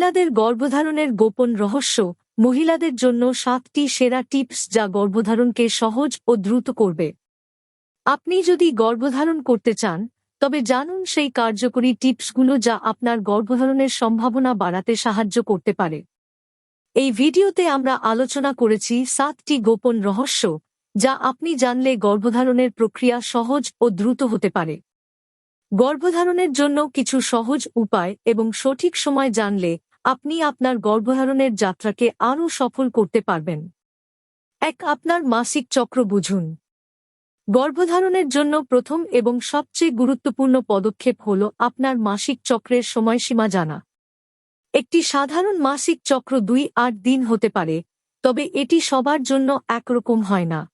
মহিলাদের গর্ভধারণের গোপন রহস্য, মহিলাদের জন্য সাতটি সেরা টিপস যা গর্ভধারণকে সহজ ও দ্রুত করবে। আপনি যদি গর্ভধারণ করতে চান, তবে জানুন সেই কার্যকরী টিপসগুলো যা আপনার গর্ভধারণের সম্ভাবনা বাড়াতে সাহায্য করতে পারে। এই ভিডিওতে আমরা আলোচনা করেছি সাতটি গোপন রহস্য, যা আপনি জানলে গর্ভধারণের প্রক্রিয়া সহজ ও দ্রুত হতে পারে। গর্ভধারণের জন্য কিছু সহজ উপায় এবং সঠিক সময় জানলে আপনি আপনার গর্ভধারণের যাত্রাকে আরও সফল করতে পারবেন। এক, আপনার মাসিক চক্র বুঝুন। গর্ভধারণের জন্য প্রথম এবং সবচেয়ে গুরুত্বপূর্ণ পদক্ষেপ হল আপনার মাসিক চক্রের সময়সীমা জানা। একটি সাধারণ মাসিক চক্র দুই আট দিন হতে পারে, তবে এটি সবার জন্য একরকম হয় না।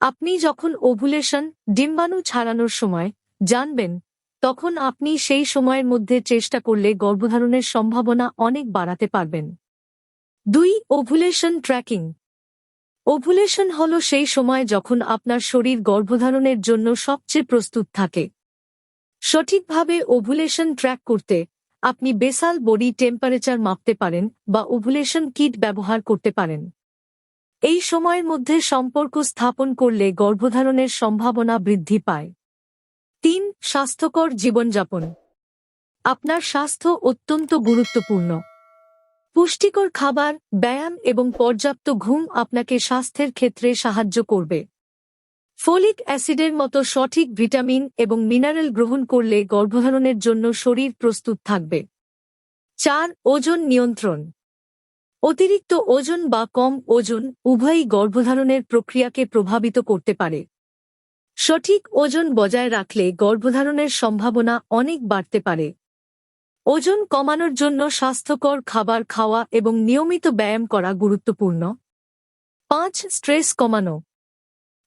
আপনি যখন ওভুলেশন, ডিম্বাণু ছাড়ানোর সময় জানবেন তখন আপনি সেই সময়ের মধ্যে চেষ্টা করলে গর্ভধারণের সম্ভাবনা অনেক বাড়াতে পারবেন। দুই ওভুলেশন ট্র্যাকিং ওভুলেশন হল সেই সময় যখন আপনার শরীর গর্ভধারণের জন্য সবচেয়ে প্রস্তুত থাকে। সঠিকভাবে ওভুলেশন ট্র্যাক করতে আপনি বেসাল বডি টেম্পারেচার মাপতে পারেন বা ওভুলেশন কিট ব্যবহার করতে পারেন। এই সময়ের মধ্যে সম্পর্ক স্থাপন করলে গর্ভধারণের সম্ভাবনা বৃদ্ধি পায়। তিন, স্বাস্থ্যকর জীবনযাপন। আপনার স্বাস্থ্য অত্যন্ত গুরুত্বপূর্ণ। পুষ্টিকর খাবার, ব্যায়াম এবং পর্যাপ্ত ঘুম আপনাকে স্বাস্থ্যের ক্ষেত্রে সাহায্য করবে। ফোলিক অ্যাসিডের মতো সঠিক ভিটামিন এবং মিনারেল গ্রহণ করলে গর্ভধারণের জন্য শরীর প্রস্তুত থাকবে। চার, ওজন নিয়ন্ত্রণ। অতিরিক্ত ওজন বা কম ওজন উভয়ই গর্ভধারণের প্রক্রিয়াকে প্রভাবিত করতে পারে। সঠিক ওজন বজায় রাখলে গর্ভধারণের সম্ভাবনা অনেক বাড়তে পারে। ওজন কমানোর জন্য স্বাস্থ্যকর খাবার খাওয়া এবং নিয়মিত ব্যায়াম করা গুরুত্বপূর্ণ। পাঁচ, স্ট্রেস কমানো।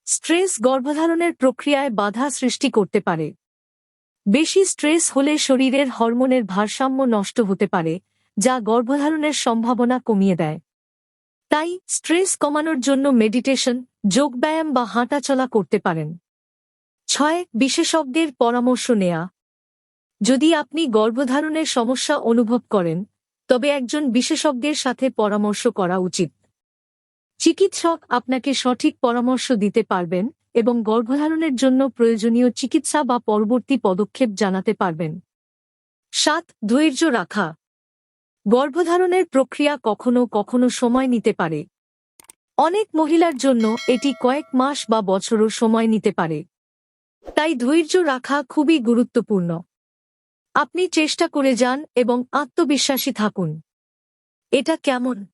স্ট্রেস গর্ভধারণের প্রক্রিয়ায় বাধা সৃষ্টি করতে পারে। বেশি স্ট্রেস হলে শরীরের হরমোনের ভারসাম্য নষ্ট হতে পারে, যা গর্ভধারণের সম্ভাবনা কমিয়ে দেয়। তাই স্ট্রেস কমানোর জন্য মেডিটেশন, যোগব্যায়াম বা হাঁটাচলা করতে পারেন। ছয় বিশেষজ্ঞের পরামর্শ নেয়া। যদি আপনি গর্ভধারণের সমস্যা অনুভব করেন, তবে একজন বিশেষজ্ঞের সাথে পরামর্শ করা উচিত। চিকিৎসক আপনাকে সঠিক পরামর্শ দিতে পারবেন এবং গর্ভধারণের জন্য প্রয়োজনীয় চিকিৎসা বা পরবর্তী পদক্ষেপ জানাতে পারবেন। সাত, ধৈর্য রাখা। গর্ভধারণের প্রক্রিয়া কখনো কখনো সময় নিতে পারে। অনেক মহিলার জন্য এটি কয়েক মাস বা বছরও সময় নিতে পারে। তাই ধৈর্য রাখা খুবই গুরুত্বপূর্ণ। আপনি চেষ্টা করে যান এবং আত্মবিশ্বাসী থাকুন। এটা কেমন?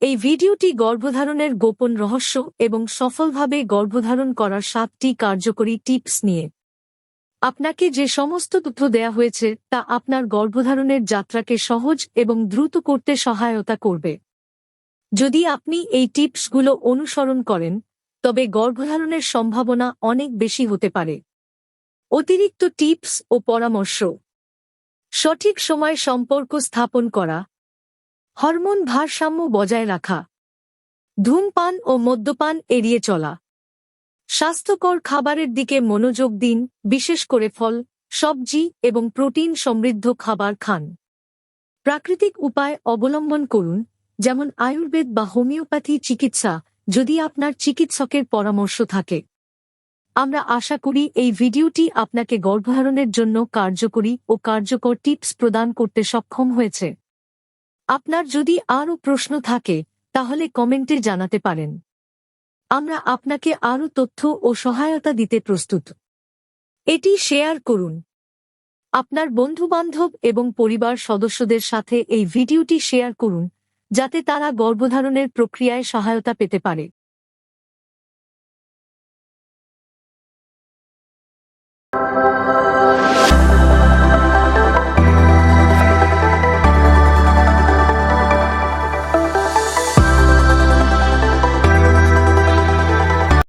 এই ভিডিওটি গর্ভধারণের গোপন রহস্য এবং সফলভাবে গর্ভধারণ করার সাতটি কার্যকরী টিপস নিয়ে। আপনাকে যে সমস্ত তথ্য দেয়া হয়েছে, তা আপনার গর্ভধারণের যাত্রাকে সহজ এবং দ্রুত করতে সহায়তা করবে। যদি আপনি এই টিপসগুলো অনুসরণ করেন তবে গর্ভধারণের সম্ভাবনা অনেক বেশি হতে পারে। অতিরিক্ত টিপস ও পরামর্শ। সঠিক সময় সম্পর্ক স্থাপন করা। হরমোন ভারসাম্য বজায় রাখা। ধূমপান ও মদ্যপান এড়িয়ে চলা। স্বাস্থ্যকর খাবারের দিকে মনোযোগ দিন, বিশেষ করে ফল, সবজি এবং প্রোটিন সমৃদ্ধ খাবার খান। প্রাকৃতিক উপায় অবলম্বন করুন, যেমন আয়ুর্বেদ বা হোমিওপ্যাথি চিকিৎসা যদি আপনার চিকিৎসকের পরামর্শ থাকে। আমরা আশা করি এই ভিডিওটি আপনাকে গর্ভধারণের জন্য কার্যকরী ও কার্যকর টিপস প্রদান করতে সক্ষম হয়েছে। আপনার যদি আরও প্রশ্ন থাকে, তাহলে কমেন্টে জানাতে পারেন। আমরা আপনাকে আরও তথ্য ও সহায়তা দিতে প্রস্তুত। এটি শেয়ার করুন। আপনার বন্ধুবান্ধব এবং পরিবার সদস্যদের সাথে এই ভিডিওটি শেয়ার করুন যাতে তারা গর্ভধারণের প্রক্রিয়ায় সহায়তা পেতে পারে।